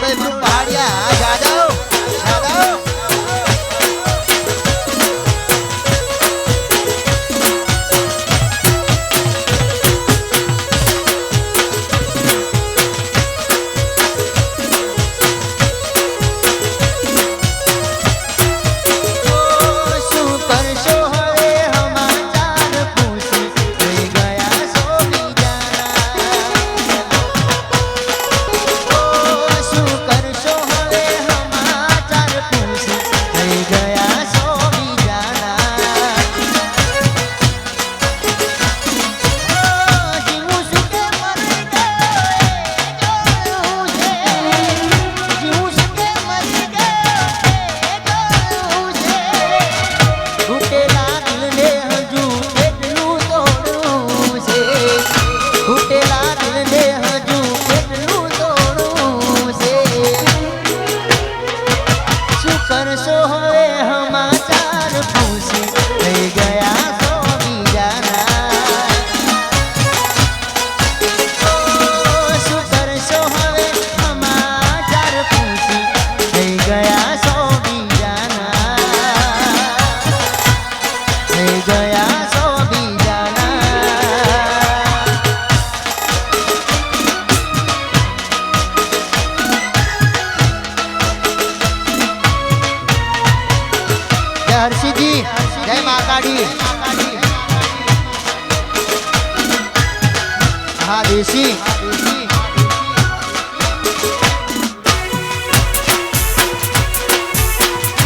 vez no আমার সোহায় હર્ષિજી જય મા કાળી હા દેશી